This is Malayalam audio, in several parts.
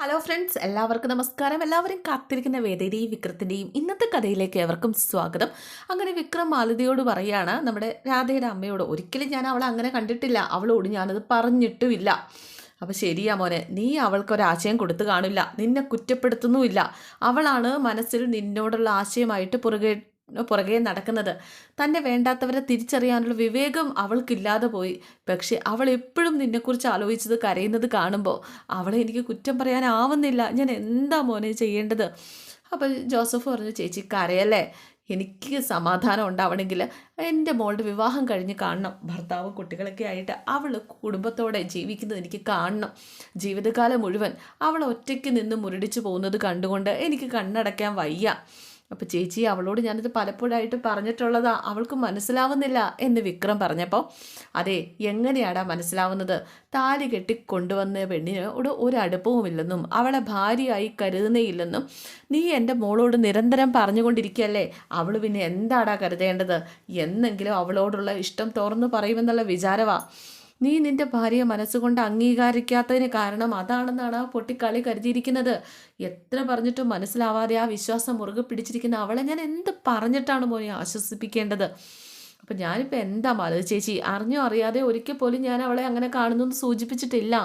ഹലോ ഫ്രണ്ട്സ് എല്ലാവർക്കും നമസ്കാരം. എല്ലാവരും കാത്തിരിക്കുന്ന വേദയുടെയും വിക്രത്തിന്റെയും ഇന്നത്തെ കഥയിലേക്ക് ഏവർക്കും സ്വാഗതം. അങ്ങനെ വിക്രം മാലതിയോട് പറയാണ് നമ്മുടെ രാധയുടെ അമ്മയോട് ഒരിക്കലും ഞാൻ അവളെ അങ്ങനെ കണ്ടിട്ടില്ല. അവളോട് ഞാനത് പറഞ്ഞിട്ടുമില്ല. അപ്പോൾ ശരിയാ മോനെ നീ അവൾക്കൊരാശയം കൊടുത്തു കാണില്ല. നിന്നെ കുറ്റപ്പെടുത്തുന്നുമില്ല. അവളാണ് മനസ്സിൽ നിന്നോടുള്ള ആശയമായിട്ട് പുറകെ പുറകെ നടക്കുന്നത്. തന്നെ വേണ്ടാത്തവരെ തിരിച്ചറിയാനുള്ള വിവേകം അവൾക്കില്ലാതെ പോയി. പക്ഷെ അവൾ എപ്പോഴും നിന്നെക്കുറിച്ച് ആലോചിച്ചത് കരയുന്നത് കാണുമ്പോൾ അവളെ എനിക്ക് കുറ്റം പറയാനാവുന്നില്ല. ഞാൻ എന്താ മോനെ ചെയ്യേണ്ടത്? അപ്പോൾ ജോസഫ് പറഞ്ഞു ചേച്ചി കരയല്ലേ? എനിക്ക് സമാധാനം ഉണ്ടാവണമെങ്കിൽ എന്റെ മോളുടെ വിവാഹം കഴിഞ്ഞ് കാണണം. ഭർത്താവും കുട്ടികളൊക്കെ ആയിട്ട് അവൾ കുടുംബത്തോടെ ജീവിക്കുന്നത് എനിക്ക് കാണണം. ജീവിതകാലം മുഴുവൻ അവൾ ഒറ്റയ്ക്ക് നിന്ന് മുരടിച്ചു പോകുന്നത് കണ്ടുകൊണ്ട് എനിക്ക് കണ്ണടയ്ക്കാൻ വയ്യ. അപ്പോൾ ചേച്ചി അവളോട് ഞാനിത് പലപ്പോഴായിട്ട് പറഞ്ഞിട്ടുള്ളതാ അവൾക്ക് മനസ്സിലാവുന്നില്ല എന്ന് വിക്രം പറഞ്ഞപ്പോൾ അതെ എങ്ങനെയാടാ മനസ്സിലാവുന്നത്? താലി കെട്ടി കൊണ്ടുവന്ന പെണ്ണിനോട് ഒരു അടുപ്പവുമില്ലെന്നും അവളെ ഭാര്യയായി കരുതുന്നേയില്ലെന്നും നീ എന്റെ മോളോട് നിരന്തരം പറഞ്ഞുകൊണ്ടിരിക്കുകയല്ലേ അവൾ പിന്നെ എന്താടാ കരുതേണ്ടത്? എന്നെങ്കിലും അവളോടുള്ള ഇഷ്ടം തുറന്നു പറയുമെന്നുള്ള വിചാരവാ. നീ നിന്റെ ഭാര്യയെ മനസ്സുകൊണ്ട് അംഗീകരിക്കാത്തതിന് കാരണം അതാണെന്നാണ് ആ പൊട്ടിക്കളി കരുതിയിരിക്കുന്നത്. എത്ര പറഞ്ഞിട്ടും മനസ്സിലാവാതെ ആ വിശ്വാസം മുറുകെ പിടിച്ചിരിക്കുന്ന അവളെ ഞാൻ എന്ത് പറഞ്ഞിട്ടാണ് മോനെ ആശ്വസിപ്പിക്കേണ്ടത്? അപ്പം ഞാനിപ്പോൾ എന്താ മലത് ചേച്ചി? അറിഞ്ഞോ അറിയാതെ ഒരിക്കൽ പോലും ഞാൻ അവളെ അങ്ങനെ കാണുന്നു എന്ന് സൂചിപ്പിച്ചിട്ടില്ല.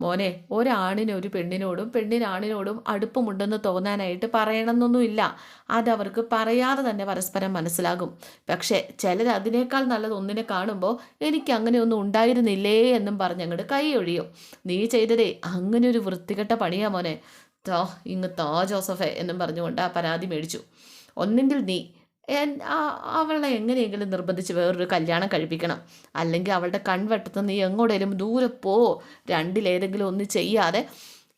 മോനെ ഒരാണിന് ഒരു പെണ്ണിനോടും പെണ്ണിനാണിനോടും അടുപ്പമുണ്ടെന്ന് തോന്നാനായിട്ട് പറയണമെന്നൊന്നുമില്ല. അതവർക്ക് പറയാതെ തന്നെ പരസ്പരം മനസ്സിലാകും. പക്ഷേ ചിലർ അതിനേക്കാൾ നല്ലത് ഒന്നിനെ കാണുമ്പോൾ എനിക്ക് അങ്ങനെ ഒന്നും ഉണ്ടായിരുന്നില്ലേ എന്നും പറഞ്ഞങ്ങോട്ട് കൈ ഒഴിയും. നീ ചെയ്തതേ അങ്ങനെ ഒരു വൃത്തികെട്ട പണിയാ മോനെ. തോ ഇങ്ങ് തോ ജോസഫെ എന്നും പറഞ്ഞുകൊണ്ട് ആ പരാതി മേടിച്ചു. ഒന്നെങ്കിൽ നീ അവളെ എങ്ങനെയെങ്കിലും നിർബന്ധിച്ച് വേറൊരു കല്യാണം കഴിപ്പിക്കണം. അല്ലെങ്കിൽ അവളുടെ കൺവെട്ടത്ത് നീ എങ്ങോട്ടേലും ദൂരെ പോ. രണ്ടിലേതെങ്കിലും ഒന്ന് ചെയ്യാതെ.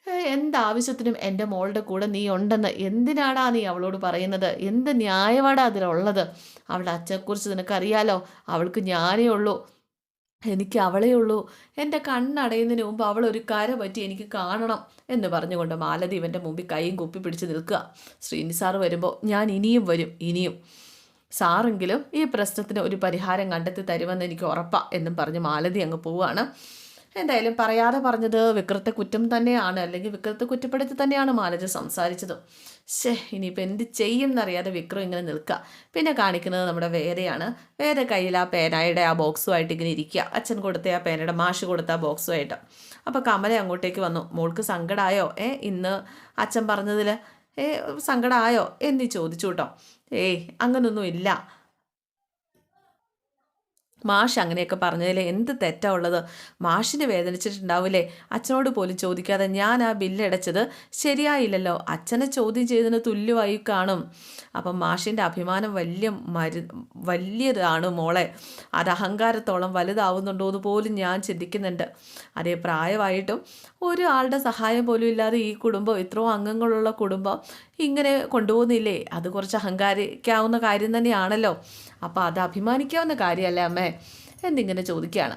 എന്താവശ്യത്തിനും എന്റെ മോളുടെ കൂടെ നീ ഉണ്ടെന്ന് എന്തിനാടാ നീ അവളോട് പറയുന്നത്? എന്ത് ന്യായവാടാ അതിലുള്ളത്? അവളുടെ അച്ഛനെക്കുറിച്ച് നിനക്കറിയാലോ? അവൾക്ക് ഞാനേ ഉള്ളൂ. എനിക്ക് അവളേ ഉള്ളൂ. എന്റെ കണ്ണടയുന്നതിന് മുമ്പ് അവൾ ഒരു കര പറ്റി എനിക്ക് കാണണം എന്ന് പറഞ്ഞുകൊണ്ട് മാലതി ഇവന്റെ മുമ്പിൽ കൈയും കുപ്പി പിടിച്ച് നിൽക്കുക. ശ്രീനി സാറ് വരുമ്പോൾ ഞാൻ ഇനിയും വരും ഇനിയും. സാറെങ്കിലും ഈ പ്രശ്നത്തിന് ഒരു പരിഹാരം കണ്ടെത്തി തരുമെന്ന് എനിക്ക് ഉറപ്പാണ് എന്നും പറഞ്ഞ് മാലതി അങ്ങ് പോവുകയാണ്. എന്തായാലും പറയാതെ പറഞ്ഞത് വിക്രത്തെ കുറ്റം തന്നെയാണ് അല്ലെങ്കിൽ വിക്രത്തെ കുറ്റപ്പെടുത്തി തന്നെയാണ് മാലജ സംസാരിച്ചത്. ശേ ഇനിയിപ്പോൾ എന്ത് ചെയ്യും എന്നറിയാതെ വിക്രം ഇങ്ങനെ നിൽക്കുക പിന്നെ കാണിക്കുന്നത് നമ്മുടെ വേദയാണ്. വേദ കയ്യിൽ ആ പേനായുടെ ആ ബോക്സുമായിട്ട് ഇങ്ങനെ ഇരിക്കുക അച്ഛൻ കൊടുത്ത ആ പേനയുടെ മാഷ് കൊടുത്ത ആ ബോക്സുമായിട്ട്. അപ്പോൾ കമല അങ്ങോട്ടേക്ക് വന്നു. മോൾക്ക് സങ്കടമായോ ഏ ഇന്ന് അച്ഛൻ പറഞ്ഞതിൽ ഏ സങ്കടമായോ എന്നീ ചോദിച്ചു കേട്ടോ. ഏയ് അങ്ങനൊന്നും ഇല്ല. മാഷ് അങ്ങനെയൊക്കെ പറഞ്ഞതിൽ എന്ത് തെറ്റാ ഉള്ളത്? മാഷിന് വേദനിച്ചിട്ടുണ്ടാവില്ലേ? അച്ഛനോട് പോലും ചോദിക്കാതെ ഞാൻ ആ ബില്ലടച്ചത് ശരിയായില്ലല്ലോ. അച്ഛനെ ചോദ്യം ചെയ്തതിന് തുല്യമായി കാണും. അപ്പം മാഷിന്റെ അഭിമാനം വലിയ മരു വലിയതാണ് മോളെ. അത് അഹങ്കാരത്തോളം വലുതാവുന്നുണ്ടോ എന്ന് പോലും ഞാൻ ചിന്തിക്കുന്നുണ്ട്. അതേ പ്രായമായിട്ടും ഒരാളുടെ സഹായം പോലും ഇല്ലാതെ ഈ കുടുംബം ഇത്രയും അംഗങ്ങളുള്ള കുടുംബം ഇങ്ങനെ കൊണ്ടുപോകുന്നില്ലേ? അത് കുറച്ച് അഹങ്കാരിക്കാവുന്ന കാര്യം തന്നെയാണല്ലോ. അപ്പോൾ അത് അഭിമാനിക്കാവുന്ന കാര്യമല്ലേ അമ്മേ? എന്നിങ്ങനെ ചോദിക്കുകയാണ്.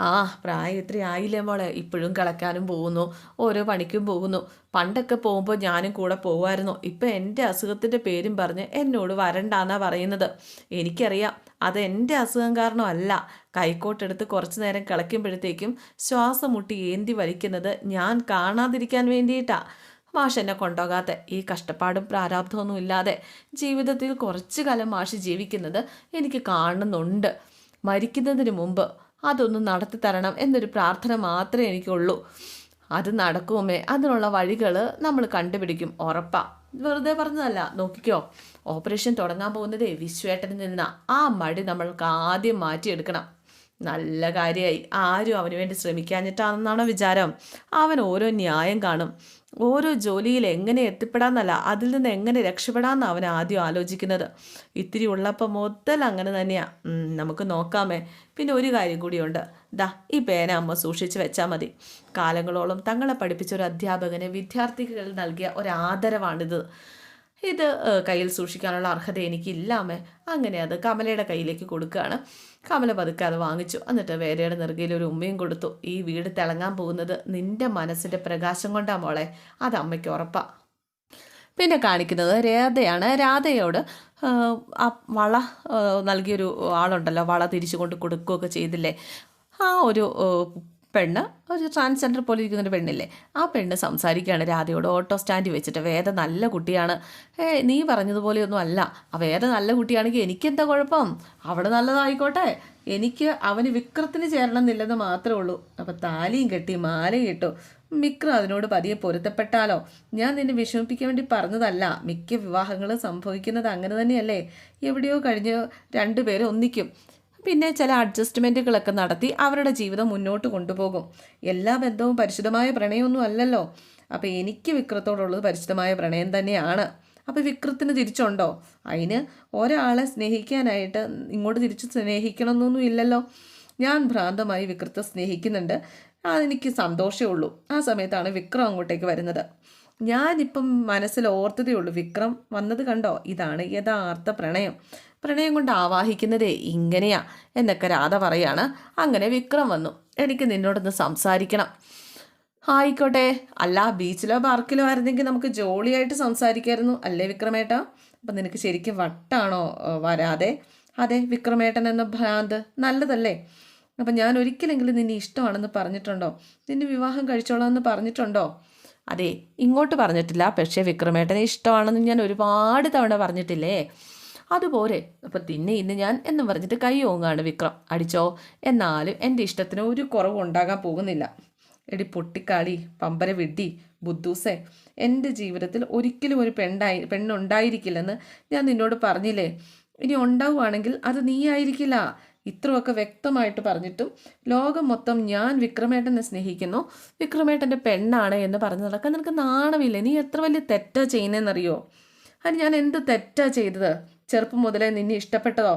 ആ പ്രായം ഇത്ര ആയില്ലേ മോളെ? ഇപ്പോഴും കളക്കാനും പോകുന്നു. ഓരോ പണിക്കും പോകുന്നു. പണ്ടൊക്കെ പോകുമ്പോൾ ഞാനും കൂടെ പോകുമായിരുന്നു ഇപ്പം എന്റെ അസുഖത്തിന്റെ പേരും പറഞ്ഞ് എന്നോട് വരണ്ടാന്നാ പറയുന്നത്. എനിക്കറിയാം. അത് എന്റെ അസുഖം കാരണമല്ല. കൈക്കോട്ടെടുത്ത് കുറച്ച് നേരം കിളയ്ക്കുമ്പോഴത്തേക്കും ശ്വാസം മുട്ടി ഏന്തി വലിക്കുന്നത് ഞാൻ കാണാതിരിക്കാൻ വേണ്ടിയിട്ടാണ് മാഷ് എന്നെ കൊണ്ടുപോകാത്ത ഈ കഷ്ടപ്പാടും പ്രാരാബ്ധമൊന്നും ഇല്ലാതെ ജീവിതത്തിൽ കുറച്ചു കാലം മാഷ് ജീവിക്കുന്നത് എനിക്ക് കാണുന്നുണ്ട്. മരിക്കുന്നതിന് മുമ്പ് അതൊന്ന് നടത്തി തരണം എന്നൊരു പ്രാർത്ഥന മാത്രമേ എനിക്കുള്ളൂ. അത് നടക്കുമേ. അതിനുള്ള വഴികൾ നമ്മൾ കണ്ടുപിടിക്കും. ഉറപ്പാ. വെറുതെ പറഞ്ഞതല്ല. നോക്കിക്കോ. ഓപ്പറേഷൻ തുടങ്ങാൻ പോകുന്നതേ വിശ്വേട്ടനിൽ നിന്ന്. ആ മടി നമ്മൾക്ക് ആദ്യം മാറ്റിയെടുക്കണം. നല്ല കാര്യമായി ആരും അവന് വേണ്ടി ശ്രമിക്കാഞ്ഞിട്ടാണെന്നാണോ വിചാരം. അവൻ ഓരോ ന്യായം കാണും. ഓരോ ജോലിയിൽ എങ്ങനെ എത്തിപ്പെടാമെന്നല്ല അതിൽ നിന്ന് എങ്ങനെ രക്ഷപ്പെടാമെന്ന് അവൻ ആദ്യം ആലോചിക്കുന്നത്. ഇത്തിരി ഉള്ളപ്പം മൊത്തൽ അങ്ങനെ തന്നെയാണ് നമുക്ക് നോക്കാമേ. പിന്നെ ഒരു കാര്യം കൂടിയുണ്ട്. ദാ ഈ പേന അമ്മ സൂക്ഷിച്ച് വെച്ചാൽ മതി. കാലങ്ങളോളം തങ്ങളെ പഠിപ്പിച്ച ഒരു അധ്യാപകന് വിദ്യാർത്ഥികൾ നൽകിയ ഒരു ആദരവാണിത് ഇത് കയ്യിൽ സൂക്ഷിക്കാനുള്ള അർഹത എനിക്കില്ല അമ്മേ. അങ്ങനെ അത് കമലയുടെ കയ്യിലേക്ക് കൊടുക്കുകയാണ്. കമല പതുക്കെ അത് വാങ്ങിച്ചു. എന്നിട്ട് വേരയുടെ നെറുകയിൽ ഒരു ഉമ്മയും കൊടുത്തു. ഈ വീട് തിളങ്ങാൻ പോകുന്നത് നിന്റെ മനസ്സിന്റെ പ്രകാശം കൊണ്ടാ മോളെ. അത് അമ്മയ്ക്ക് ഉറപ്പാ. പിന്നെ കാണിക്കുന്നത് രാധയാണ്. രാധയോട് ആ വള നൽകിയൊരു ആളുണ്ടല്ലോ. വള തിരിച്ചു കൊണ്ട് കൊടുക്കുകയൊക്കെ ചെയ്തില്ലേ? ആ ഒരു പെണ്ണ് ഒരു ട്രാൻസ്ജെൻഡർ പോലെ ഇരിക്കുന്നൊരു പെണ്ണില്ലേ ആ പെണ്ണ് സംസാരിക്കുകയാണ്. രാധയോട് ഓട്ടോ സ്റ്റാൻഡിൽ വെച്ചിട്ട് വേദ നല്ല കുട്ടിയാണ്. ഏ നീ പറഞ്ഞതുപോലെയൊന്നും അല്ല. ആ വേദ നല്ല കുട്ടിയാണെങ്കിൽ എനിക്കെന്താ കുഴപ്പം? അവിടെ നല്ലതായിക്കോട്ടെ. എനിക്ക് അവന് വിക്രത്തിന് ചേരണം എന്നില്ലെന്ന് മാത്രമേ ഉള്ളൂ. അപ്പോൾ താലിയും കെട്ടി മാലയും കെട്ടു മിക്രം അതിനോട് പതിയെ പൊരുത്തപ്പെട്ടാലോ? ഞാൻ നിന്നെ വിഷമിപ്പിക്കാൻ വേണ്ടി പറഞ്ഞതല്ല. മിക്ക വിവാഹങ്ങളും സംഭവിക്കുന്നത് അങ്ങനെ തന്നെയല്ലേ? എവിടെയോ കഴിഞ്ഞ് രണ്ടുപേരും ഒന്നിക്കും. പിന്നെ ചില അഡ്ജസ്റ്റ്മെന്റുകളൊക്കെ നടത്തി അവരുടെ ജീവിതം മുന്നോട്ട് കൊണ്ടുപോകും. എല്ലാ ബന്ധവും പരിശുദ്ധമായ പ്രണയമൊന്നും അല്ലല്ലോ. അപ്പോൾ എനിക്ക് വിക്രത്തോടുള്ളത് പരിശുദ്ധമായ പ്രണയം തന്നെയാണ്. അപ്പോൾ വിക്രത്തിന് തിരിച്ചുണ്ടോ? അതിന് ഒരാളെ സ്നേഹിക്കാനായിട്ട് ഇങ്ങോട്ട് തിരിച്ച് സ്നേഹിക്കണമെന്നൊന്നും ഇല്ലല്ലോ. ഞാൻ ഭ്രാന്തമായി വിക്രത്തെ സ്നേഹിക്കുന്നുണ്ട്. അതെനിക്ക് സന്തോഷമേ ഉള്ളൂ. ആ സമയത്താണ് വിക്രം അങ്ങോട്ടേക്ക് വരുന്നത്. ഞാനിപ്പം മനസ്സിൽ ഓർത്തതേ ഉള്ളൂ. വിക്രം വന്നത് കണ്ടോ? ഇതാണ് യഥാർത്ഥ പ്രണയം. പ്രണയം കൊണ്ട് ആവാഹിക്കുന്നതേ ഇങ്ങനെയാ എന്നൊക്കെ രാധ പറയാണ്. അങ്ങനെ വിക്രം വന്നു. എനിക്ക് നിന്നോടൊന്ന് സംസാരിക്കണം. ആയിക്കോട്ടെ. അല്ല ബീച്ചിലോ പാർക്കിലോ ആയിരുന്നെങ്കിൽ നമുക്ക് ജോളിയായിട്ട് സംസാരിക്കായിരുന്നു. അല്ലേ വിക്രമേട്ടാ? അപ്പം നിനക്ക് ശരിക്കും വട്ടാണോ വരാതെ? അതെ വിക്രമേട്ടൻ എന്ന ഭ്രാന്ത്. നല്ലതല്ലേ? അപ്പം ഞാൻ ഒരിക്കലെങ്കിലും നിന്നെ ഇഷ്ടമാണെന്ന് പറഞ്ഞിട്ടുണ്ടോ? നിന്നെ വിവാഹം കഴിച്ചോളാം എന്ന് പറഞ്ഞിട്ടുണ്ടോ? അതെ ഇങ്ങോട്ട് പറഞ്ഞിട്ടില്ല. പക്ഷേ വിക്രമേട്ടനെ ഇഷ്ടമാണെന്ന് ഞാൻ ഒരുപാട് തവണ പറഞ്ഞിട്ടില്ലേ? അതുപോലെ അപ്പം തിന്നെ ഇന്ന് ഞാൻ എന്ന് പറഞ്ഞിട്ട് കൈ ഓങ്ങാണ് വിക്രം. അടിച്ചോ എന്നാലും എന്റെ ഇഷ്ടത്തിന് ഒരു കുറവും ഉണ്ടാകാൻ പോകുന്നില്ല. എടി പൊട്ടിക്കാളി പമ്പര വിഡ്ഡി ബുദ്ധൂസെ എന്റെ ജീവിതത്തിൽ ഒരിക്കലും ഒരു പെണ്ണായി പെണ്ണുണ്ടായിരിക്കില്ലെന്ന് ഞാൻ നിന്നോട് പറഞ്ഞില്ലേ? ഇനി ഉണ്ടാവുകയാണെങ്കിൽ അത് നീ ആയിരിക്കില്ല. ഇത്രയൊക്കെ വ്യക്തമായിട്ട് പറഞ്ഞിട്ടും ലോകം മൊത്തം ഞാൻ വിക്രമേട്ടനെ സ്നേഹിക്കുന്നു. വിക്രമേട്ടന്റെ പെണ്ണാണ് എന്ന് പറഞ്ഞു നടക്കാൻ നിനക്ക് നാണമില്ലേ? നീ എത്ര വലിയ തെറ്റാ ചെയ്യുന്നതെന്നറിയോ അത് ഞാൻ എന്ത് തെറ്റാ ചെയ്തത്? ചെറുപ്പം മുതലേ നിന്നെ ഇഷ്ടപ്പെട്ടതോ?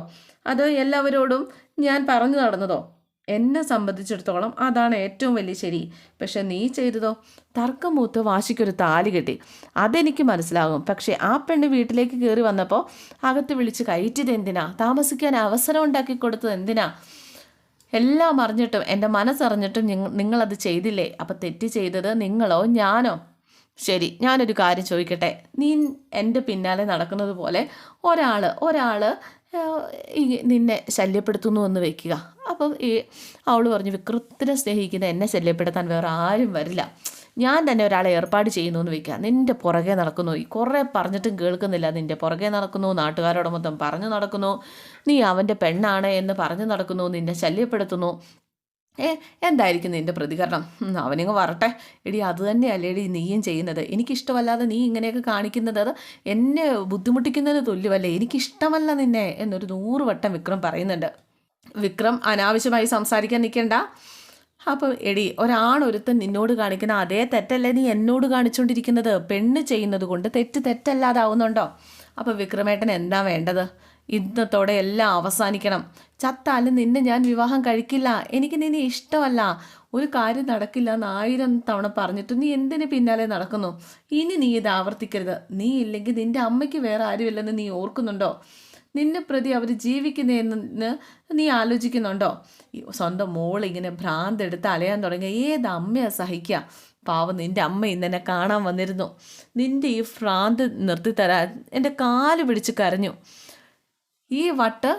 അത് എല്ലാവരോടും ഞാൻ പറഞ്ഞു നടന്നതോ? എന്നെ സംബന്ധിച്ചിടത്തോളം അതാണ് ഏറ്റവും വലിയ ശരി. പക്ഷെ നീ ചെയ്തതോ? തർക്കം മൂത്ത് വാശിക്കൊരു താലി കെട്ടി. അതെനിക്ക് മനസ്സിലാകും. പക്ഷേ ആ പെണ്ണ് വീട്ടിലേക്ക് കയറി വന്നപ്പോൾ അകത്ത് വിളിച്ച് കയറ്റിയത് എന്തിനാ? താമസിക്കാൻ അവസരം ഉണ്ടാക്കി കൊടുത്തത് എന്തിനാ? എല്ലാം അറിഞ്ഞിട്ടും എന്റെ മനസ്സറിഞ്ഞിട്ടും നിങ്ങളത് ചെയ്തില്ലേ? അപ്പം തെറ്റ് ചെയ്തത് നിങ്ങളോ ഞാനോ? ശരി ഞാനൊരു കാര്യം ചോദിക്കട്ടെ? നീ എന്റെ പിന്നാലെ നടക്കുന്നത് പോലെ ഒരാൾ ഒരാൾ നിന്നെ ശല്യപ്പെടുത്തുന്നു എന്ന് വെക്കുക. അപ്പം ഈ അവൾ പറഞ്ഞു വികൃത്തിനെ സ്നേഹിക്കുന്ന എന്നെ ശല്യപ്പെടുത്താൻ വേറെ ആരും വരില്ല. ഞാൻ തന്നെ ഒരാളെ ഏർപ്പാട് ചെയ്യുന്നു എന്ന് വെക്കുക. നിന്റെ പുറകെ നടക്കുന്നു. ഈ കുറേ പറഞ്ഞിട്ടും കേൾക്കുന്നില്ല. നിന്റെ പുറകെ നടക്കുന്നു നാട്ടുകാരോട് മൊത്തം പറഞ്ഞു നടക്കുന്നു. നീ അവന്റെ പെണ്ണാണ് എന്ന് പറഞ്ഞു നടക്കുന്നു. നിന്നെ ശല്യപ്പെടുത്തുന്നു. ഏ എന്തായിരിക്കും നിന്റെ പ്രതികരണം? അവനിങ്ങ് വരട്ടെ. എടി അത് തന്നെയല്ലേ എടി നീയും ചെയ്യുന്നത്. എനിക്കിഷ്ടമല്ലാതെ നീ ഇങ്ങനെയൊക്കെ കാണിക്കുന്നത് അത് എന്നെ ബുദ്ധിമുട്ടിക്കുന്നതിന് തുല്യമല്ലേ? എനിക്കിഷ്ടമല്ല നിന്നെ എന്നൊരു നൂറ് വട്ടം വിക്രം പറയുന്നുണ്ട്. വിക്രം അനാവശ്യമായി സംസാരിക്കാൻ നിൽക്കണ്ട. അപ്പം എടി ഒരാണൊരുത്തൻ നിന്നോട് കാണിക്കുന്ന അതേ തെറ്റല്ലേ നീ എന്നോട് കാണിച്ചുകൊണ്ടിരിക്കുന്നത് പെണ്ണ് ചെയ്യുന്നത് കൊണ്ട് തെറ്റ് തെറ്റല്ലാതാവുന്നുണ്ടോ? അപ്പോൾ വിക്രമേട്ടൻ എന്താ വേണ്ടത്? ഇന്നത്തോടെ എല്ലാം അവസാനിക്കണം. ചത്താലും നിന്നെ ഞാൻ വിവാഹം കഴിക്കില്ല. എനിക്ക് നിന്നെ ഇഷ്ടമല്ല. ഒരു കാര്യം നടക്കില്ല എന്ന് ആയിരം തവണ പറഞ്ഞിട്ട് നീ എന്തിനു പിന്നാലെ നടക്കുന്നു? ഇനി നീ ഇത് ആവർത്തിക്കരുത്. നീ ഇല്ലെങ്കിൽ നിന്റെ അമ്മയ്ക്ക് വേറെ ആരുമില്ലെന്ന് നീ ഓർക്കുന്നുണ്ടോ? നിന്നെ പ്രതി അവർ ജീവിക്കുന്നതെന്ന് നീ ആലോചിക്കുന്നുണ്ടോ? സ്വന്തം മോൾ ഇങ്ങനെ ഭ്രാന്തെടുത്ത് അലയാൻ തുടങ്ങിയ ഏത് അമ്മയാ സഹിക്കുക പാവം നിന്റെ അമ്മ ഇന്ന് എന്നെ കാണാൻ വന്നിരുന്നു. നിന്റെ ഈ ഭ്രാന്ത് നിർത്തിത്തരാൻ എന്റെ കാൽ പിടിച്ച് കരഞ്ഞു. ഈ വട്ട്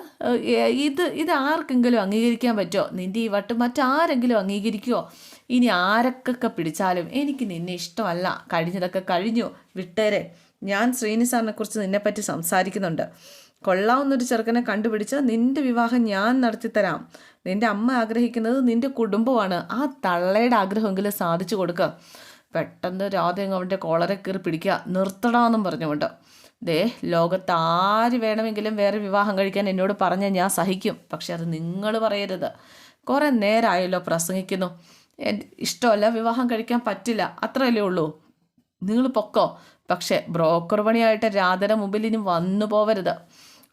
ഇത് ഇത് ആർക്കെങ്കിലും അംഗീകരിക്കാൻ പറ്റുമോ നിന്റെ ഈ വട്ട് മറ്റാരെങ്കിലും അംഗീകരിക്കുമോ ഇനി ആരൊക്കെ പിടിച്ചാലും എനിക്ക് നിന്നെ ഇഷ്ടമല്ല. കഴിഞ്ഞതൊക്കെ കഴിഞ്ഞു. വിട്ടേരെ. ഞാൻ ശ്രീനി സാറിനെ കുറിച്ച് നിന്നെപ്പറ്റി സംസാരിക്കുന്നുണ്ട്. കൊള്ളാവുന്നൊരു ചെറുക്കനെ കണ്ടുപിടിച്ച് നിന്റെ വിവാഹം ഞാൻ നടത്തിത്തരാം. നിന്റെ അമ്മ ആഗ്രഹിക്കുന്നത് നിന്റെ കുടുംബമാണ്. ആ തള്ളയുടെ ആഗ്രഹമെങ്കിലും സാധിച്ചു കൊടുക്കുക പെട്ടെന്ന് രാധയും അവന്റെ കോളറെ കയറി പിടിക്കുക. നിർത്തടാന്നും പറഞ്ഞുകൊണ്ട്. ദേ ലോകത്ത് ആര് വേണമെങ്കിലും വേറെ വിവാഹം കഴിക്കാൻ എന്നോട് പറഞ്ഞ് ഞാൻ സഹിക്കും. പക്ഷെ അത് നിങ്ങൾ പറയരുത്. കുറേ നേരമായല്ലോ പ്രസംഗിക്കുന്നു. ഇഷ്ടമല്ല വിവാഹം കഴിക്കാൻ പറ്റില്ല. അത്രയല്ലേ ഉള്ളൂ. നിങ്ങൾ പൊക്കോ. പക്ഷേ ബ്രോക്കർ പണിയായിട്ട് രാധയുടെ മുമ്പിൽ ഇനി വന്നു പോവരുത്.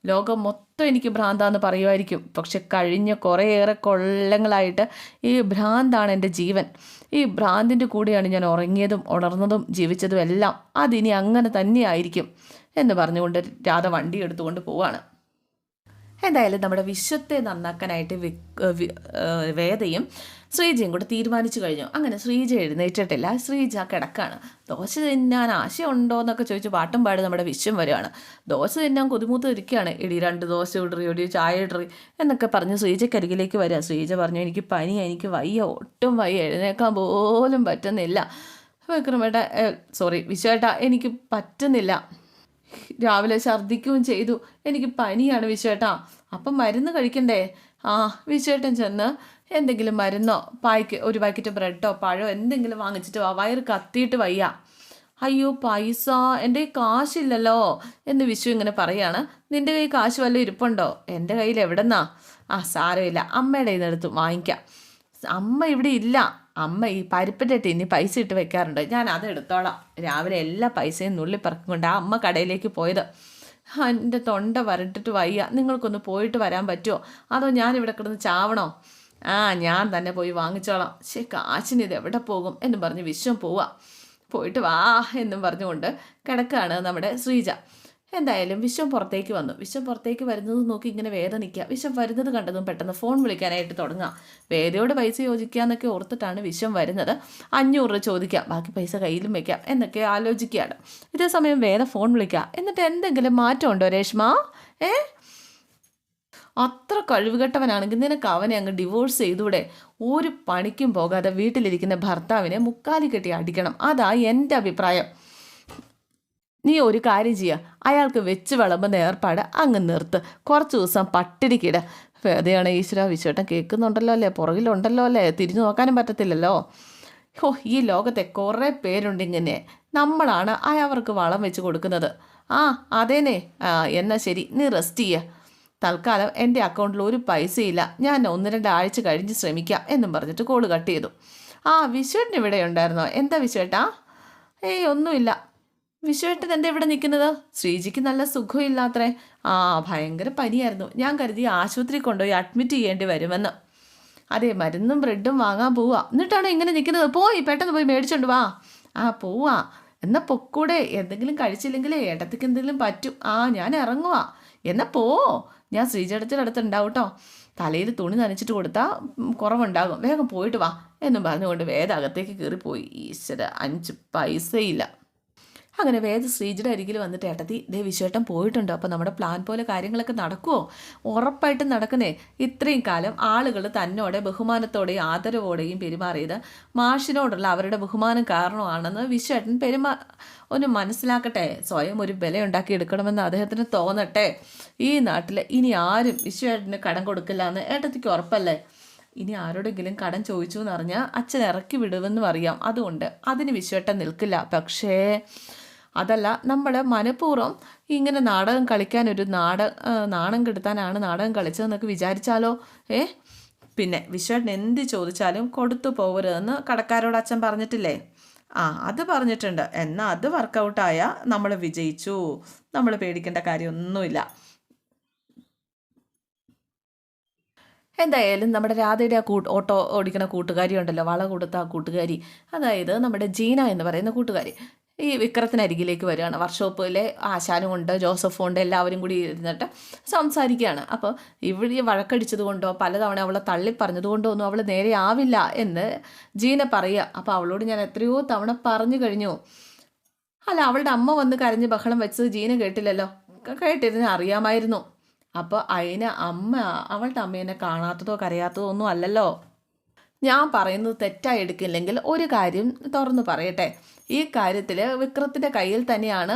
ലോകം മൊത്തം എനിക്ക് ഭ്രാന്താന്ന് പറയുമായിരിക്കും. പക്ഷെ കഴിഞ്ഞ കുറേയേറെ കൊല്ലങ്ങളായിട്ട് ഈ ഭ്രാന്താണ് എന്റെ ജീവൻ. ഈ ഭ്രാന്തിന്റെ കൂടെയാണ് ഞാൻ ഉറങ്ങിയതും ഉണർന്നതും ജീവിച്ചതും എല്ലാം. അതിനി അങ്ങനെ തന്നെയായിരിക്കും എന്ന് പറഞ്ഞുകൊണ്ട് രാധ വണ്ടി എടുത്തുകൊണ്ട് പോവാണ്. എന്തായാലും നമ്മുടെ വിശ്വത്തെ നന്നാക്കാനായിട്ട് വേദയും ശ്രീജയും കൂടെ തീരുമാനിച്ചു കഴിഞ്ഞു. അങ്ങനെ ശ്രീജ എഴുന്നേറ്റിട്ടില്ല. ശ്രീജ കിടക്കാണ്. ദോശ തിന്നാൻ ആശയമുണ്ടോ എന്നൊക്കെ ചോദിച്ച് പാട്ടും പാടി നമ്മുടെ വിശ്വം വരുവാണ്. ദോശ തിന്നാൻ കുതിമൂത്ത് ഇരിക്കുകയാണ്. ഇടി രണ്ട് ദോശ ഇടറി ഒടി ചായ ഇടറി എന്നൊക്കെ പറഞ്ഞ് ശ്രീജക്കരികിലേക്ക് വരിക ശ്രീജ പറഞ്ഞു എനിക്ക് പനി എനിക്ക് വയ്യ ഒട്ടും വയ്യ എഴുന്നേക്കാൻ പോലും പറ്റുന്നില്ല. വിക്രമേട്ട സോറി വിശ്വേട്ട എനിക്ക് പറ്റുന്നില്ല. രാവിലെ ഛർദ്ദിക്കുകയും ചെയ്തു. എനിക്ക് പനിയാണ് വിശ്വേട്ടാ. അപ്പം മരുന്ന് കഴിക്കണ്ടേ? ആ വിശ്വേട്ടൻ ചെന്ന് എന്തെങ്കിലും മരുന്നോ പായ്ക്ക് ഒരു പാക്കറ്റ് ബ്രെഡോ പഴമോ എന്തെങ്കിലും വാങ്ങിച്ചിട്ട് വാ. വയറ് കത്തിയിട്ട് വയ്യ. അയ്യോ പൈസ. എന്റെ കയ്യിൽ കാശില്ലല്ലോ എന്ന് വിഷു ഇങ്ങനെ പറയാണ്. നിന്റെ കയ്യിൽ കാശ് വല്ല ഇരിപ്പുണ്ടോ? എന്റെ കയ്യിൽ എവിടെന്നാ? ആ സാരമില്ല. അമ്മയുടെ കയ്യിൽ നിന്ന് വാങ്ങിക്കാം. അമ്മ ഇവിടെ ഇല്ല. അമ്മ ഈ പരിപ്പിന്റെ ടിന്നി പൈസ ഇട്ട് വെക്കാറുണ്ട്. ഞാൻ അത് എടുത്തോളാം. രാവിലെ എല്ലാ പൈസയും നുള്ളിപ്പറക്കും കൊണ്ട് ആ അമ്മ കടയിലേക്ക് പോയത്. എന്റെ തൊണ്ട വരട്ടിട്ട് വയ്യ. നിങ്ങൾക്കൊന്ന് പോയിട്ട് വരാൻ പറ്റുമോ അതോ ഞാൻ ഇവിടെ കിടന്ന് ചാവണോ? ആ ഞാൻ തന്നെ പോയി വാങ്ങിച്ചോളാം. ശേ കാശിന് ഇത് എവിടെ പോകും എന്നും പറഞ്ഞ് വിശ്വം പോവാം. പോയിട്ട് വാ എന്നും പറഞ്ഞുകൊണ്ട് കിടക്കുകയാണ് നമ്മുടെ ശ്രീജ. എന്തായാലും വിശ്വം പുറത്തേക്ക് വന്നു. വിശ്വം പുറത്തേക്ക് വരുന്നത് നോക്കി ഇങ്ങനെ വേദ നിൽക്കുക. വിശ്വം വരുന്നത് കണ്ടതും പെട്ടെന്ന് ഫോൺ വിളിക്കാനായിട്ട് തുടങ്ങുക. വേദയോട് പൈസ യോജിക്കുക എന്നൊക്കെ ഓർത്തിട്ടാണ് വിശ്വം വരുന്നത്. അഞ്ഞൂറ് രൂപ ചോദിക്കാം ബാക്കി പൈസ കയ്യിലും വെക്കാം എന്നൊക്കെ ആലോചിക്കുകയാണ്. ഇതേ സമയം വേദ ഫോൺ വിളിക്കുക. എന്നിട്ട് എന്തെങ്കിലും മാറ്റമുണ്ടോ രേഷ്മ? ഏ? അത്ര കഴിവുകെട്ടവനാണെങ്കിൽ നിനക്ക് അവനെ അങ്ങ് ഡിവോഴ്സ് ചെയ്തൂടെ. ഒരു പണിക്കും പോകാതെ വീട്ടിലിരിക്കുന്ന ഭർത്താവിനെ മുക്കാലി കെട്ടി അടിക്കണം. അതാ എന്റെ അഭിപ്രായം. നീ ഒരു കാര്യം ചെയ്യുക അയാൾക്ക് വെച്ച് വിളമ്പുന്ന ഏർപ്പാട് അങ്ങ് നിർത്ത്. കുറച്ച് ദിവസം പട്ടിണിക്കിട വേദയാണ് ഈശ്വര വിശ്വട്ടം കേൾക്കുന്നുണ്ടല്ലോ അല്ലേ? പുറകിലുണ്ടല്ലോ അല്ലേ? തിരിഞ്ഞു നോക്കാനും പറ്റത്തില്ലല്ലോ. ഓ ഈ ലോകത്തെ കുറേ പേരുണ്ട് ഇങ്ങനെ. നമ്മളാണ് അയാൾക്ക് വളം വെച്ച് കൊടുക്കുന്നത്. ആ അതേനെ ആ എന്നാൽ ശരി. നീ റെസ്റ്റ് ചെയ്യുക തൽക്കാലം എന്റെ അക്കൗണ്ടിൽ ഒരു പൈസയില്ല. ഞാൻ ഒന്ന് രണ്ട് ആഴ്ച കഴിഞ്ഞ് ശ്രമിക്കാം എന്നും പറഞ്ഞിട്ട് കോൾ കട്ട് ചെയ്തു. ആ വിശ്വട്ടിന് ഇവിടെ ഉണ്ടായിരുന്നോ എന്താ വിശ്വട്ടാ? ഏയ് ഒന്നുമില്ല. വിശ്വേട്ടൻ എന്താ ഇവിടെ നിൽക്കുന്നത്? ശ്രീജിക്ക് നല്ല സുഖമില്ലാത്രേ. ആ ഭയങ്കര പനിയായിരുന്നു. ഞാൻ കരുതി ആശുപത്രി കൊണ്ടുപോയി അഡ്മിറ്റ് ചെയ്യേണ്ടി വരുമെന്ന്. അതെ മരുന്നും ബ്രെഡും വാങ്ങാൻ പോവാ. എന്നിട്ടാണോ ഇങ്ങനെ നിൽക്കുന്നത്? പോയി പെട്ടെന്ന് പോയി മേടിച്ചോണ്ട് വാ. ആ പോവാ. എന്നാൽ പൊക്കൂടെ. എന്തെങ്കിലും കഴിച്ചില്ലെങ്കിൽ ഇടത്തേക്ക് എന്തെങ്കിലും പറ്റും. ആ ഞാൻ ഇറങ്ങുവാ. എന്നാൽ പോ. ഞാൻ ശ്രീജടത്തിന്റെ അടുത്ത് ഉണ്ടാവും കേട്ടോ തലയിൽ തുണി നനച്ചിട്ട് കൊടുത്താൽ കുറവുണ്ടാകും. വേഗം പോയിട്ട് വാ. എന്നും പറഞ്ഞുകൊണ്ട് വേദ അകത്തേക്ക് കയറിപ്പോയി. ഈശ്വര അഞ്ച് പൈസയില്ല. അങ്ങനെ വേദ ശ്രീജിയുടെ അരികിൽ വന്നിട്ട് ഏട്ടത്തി ദേ വിശ്വേട്ടൻ പോയിട്ടുണ്ടോ. അപ്പോൾ നമ്മുടെ പ്ലാൻ പോലെ കാര്യങ്ങളൊക്കെ നടക്കുമോ ഉറപ്പായിട്ടും നടക്കുന്നേ. ഇത്രയും കാലം ആളുകൾ തന്നോടെ ബഹുമാനത്തോടെയും ആദരവോടെയും പെരുമാറിയത് മാഷിനോടുള്ള അവരുടെ ബഹുമാനം കാരണമാണെന്ന് വിശ്വേട്ടൻ പെരുമാ ഒന്ന് മനസ്സിലാക്കട്ടെ. സ്വയം ഒരു വില ഉണ്ടാക്കി എടുക്കണമെന്ന് അദ്ദേഹത്തിന് തോന്നട്ടെ. ഈ നാട്ടിൽ ഇനി ആരും വിശ്വേട്ടന് കടം കൊടുക്കില്ല എന്ന് ഏട്ടത്തിക്ക് ഉറപ്പല്ലേ? ഇനി ആരോടെങ്കിലും കടം ചോദിച്ചു എന്നറിഞ്ഞാൽ അച്ഛൻ ഇറക്കി വിടുമെന്നും അറിയാം. അതുകൊണ്ട് അതിന് വിശ്വേട്ടൻ നിൽക്കില്ല. പക്ഷേ അതല്ല നമ്മൾ മനഃപൂർവം ഇങ്ങനെ നാടകം കളിക്കാൻ ഒരു നാട നാണം കെടുത്താനാണ് നാടകം കളിച്ചതെന്നൊക്കെ വിചാരിച്ചാലോ? ഏ? പിന്നെ വിശ്വേട്ടൻ എന്ത് ചോദിച്ചാലും കൊടുത്തു പോകരുതെന്ന് കടക്കാരോട് അച്ഛൻ പറഞ്ഞിട്ടില്ലേ? ആ അത് പറഞ്ഞിട്ടുണ്ട്. എന്നാൽ അത് വർക്കൗട്ടായ നമ്മൾ വിജയിച്ചു. നമ്മൾ പേടിക്കേണ്ട കാര്യമൊന്നുമില്ല. എന്തായാലും നമ്മുടെ രാധയുടെ ആ കൂട്ട് ഓട്ടോ ഓടിക്കുന്ന കൂട്ടുകാരി ഉണ്ടല്ലോ വള കൊടുത്ത ആ കൂട്ടുകാരി. അതായത് നമ്മുടെ ജീന എന്ന് പറയുന്ന കൂട്ടുകാരി. ഈ വിക്രത്തിനരികിലേക്ക് വരികയാണ്. വർക്ക്ഷോപ്പിലെ ആശാനും ഉണ്ട് ജോസഫും ഉണ്ട് എല്ലാവരും കൂടി ഇരുന്നിട്ട് സംസാരിക്കുകയാണ്. അപ്പോൾ ഇവിടെ വഴക്കടിച്ചത് കൊണ്ടോ പലതവണ അവളെ തള്ളി പറഞ്ഞത് കൊണ്ടോ ഒന്നും അവൾ നേരെ ആവില്ല എന്ന് ജീന പറയുക. അപ്പോൾ അവളോട് ഞാൻ എത്രയോ തവണ പറഞ്ഞു കഴിഞ്ഞു. അല്ല അവളുടെ അമ്മ വന്ന് കരഞ്ഞ് ബഹളം വെച്ചത് ജീന കേട്ടില്ലല്ലോ? കേട്ടിരുന്ന അറിയാമായിരുന്നു. അപ്പോൾ അതിന് അമ്മ അവളുടെ അമ്മേനെ കാണാത്തതോ കരയാത്തതോ ഒന്നും അല്ലല്ലോ. ഞാൻ പറയുന്നത് തെറ്റായി എടുക്കില്ലെങ്കിൽ ഒരു കാര്യം തുറന്നു പറയട്ടെ. ഈ കാര്യത്തിൽ വിക്രത്തിന്റെ കയ്യിൽ തന്നെയാണ്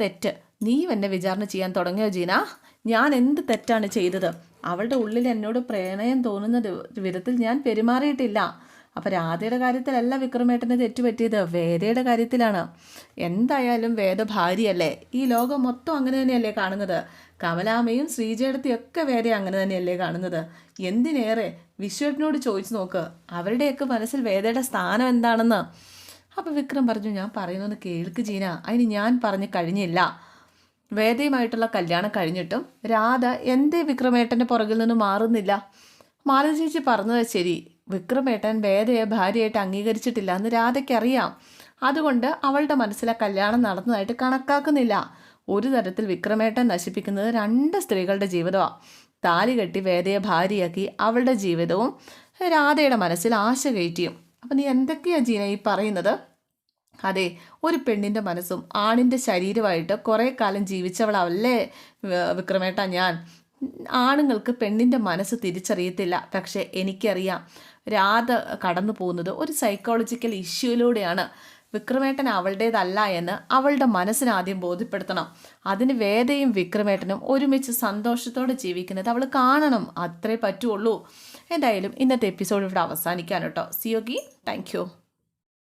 തെറ്റ്. നീ എന്നെ വിചാരണ ചെയ്യാൻ തുടങ്ങിയോ ജീന? ഞാൻ എന്ത് തെറ്റാണ് ചെയ്തത്? അവളുടെ ഉള്ളിൽ എന്നോട് പ്രേണയം തോന്നുന്ന വിധത്തിൽ ഞാൻ പെരുമാറിയിട്ടില്ല. അപ്പോൾ രാധയുടെ കാര്യത്തിലല്ല വിക്രമേട്ടന് തെറ്റുപറ്റിയത്. വേദയുടെ കാര്യത്തിലാണ്. എന്തായാലും വേദ ഭാര്യയല്ലേ? ഈ ലോകം മൊത്തം അങ്ങനെ തന്നെയല്ലേ കാണുന്നത്? കമലാമയും ശ്രീജയടത്തിയൊക്കെ വേറെ അങ്ങനെ തന്നെയല്ലേ കാണുന്നത്? എന്തിനേറെ? വിശ്വനോട് ചോദിച്ചു നോക്ക്. അവരുടെയൊക്കെ മനസ്സിൽ വേദയുടെ സ്ഥാനം എന്താണെന്ന്. അപ്പോൾ വിക്രം പറഞ്ഞു ഞാൻ പറയുന്നത് കേൾക്ക് ജീന. അതിന് ഞാൻ പറഞ്ഞു കഴിഞ്ഞില്ല. വേദയുമായിട്ടുള്ള കല്യാണം കഴിഞ്ഞിട്ടും രാധ എന്തേ വിക്രമേട്ടന്റെ പുറകിൽ നിന്ന് മാറുന്നില്ല. മാലതി ചേച്ചി പറഞ്ഞത് ശരി. വിക്രമേട്ടൻ വേദയെ ഭാര്യയായിട്ട് അംഗീകരിച്ചിട്ടില്ല എന്ന് രാധയ്ക്കറിയാം. അതുകൊണ്ട് അവളുടെ മനസ്സിലെ കല്യാണം നടന്നതായിട്ട് കണക്കാക്കുന്നില്ല. ഒരു തരത്തിൽ വിക്രമേട്ടൻ നശിപ്പിക്കുന്നത് രണ്ട് സ്ത്രീകളുടെ ജീവിതമാണ് താലി കെട്ടി വേദയെ ഭാര്യയാക്കി അവളുടെ ജീവിതവും രാധയുടെ മനസ്സിൽ ആശ കയറ്റിയും. അപ്പം നീ എന്തൊക്കെയാ ജീന ഈ പറയുന്നത്? അതെ ഒരു പെണ്ണിന്റെ മനസ്സും ആണിന്റെ ശരീരമായിട്ട് കുറേ കാലം ജീവിച്ചവളല്ലേ വിക്രമേട്ട ഞാൻ? ആണുങ്ങൾക്ക് പെണ്ണിന്റെ മനസ്സ് തിരിച്ചറിയത്തില്ല. പക്ഷേ എനിക്കറിയാം രാധ കടന്നു പോകുന്നത് ഒരു സൈക്കോളജിക്കൽ ഇഷ്യൂയിലൂടെയാണ് വിക്രമേട്ടൻ അവളുടേതല്ല എന്ന് അവളുടെ മനസ്സിന് ആദ്യം ബോധ്യപ്പെടുത്തണം. അതിന് വേദയും വിക്രമേട്ടനും ഒരുമിച്ച് സന്തോഷത്തോടെ ജീവിക്കുന്നത് അവൾ കാണണം. അത്രേ പറ്റുള്ളൂ. എന്തായാലും ഇന്നത്തെ എപ്പിസോഡ് ഇവിടെ അവസാനിക്കാൻ കേട്ടോ. സിയോഗി താങ്ക്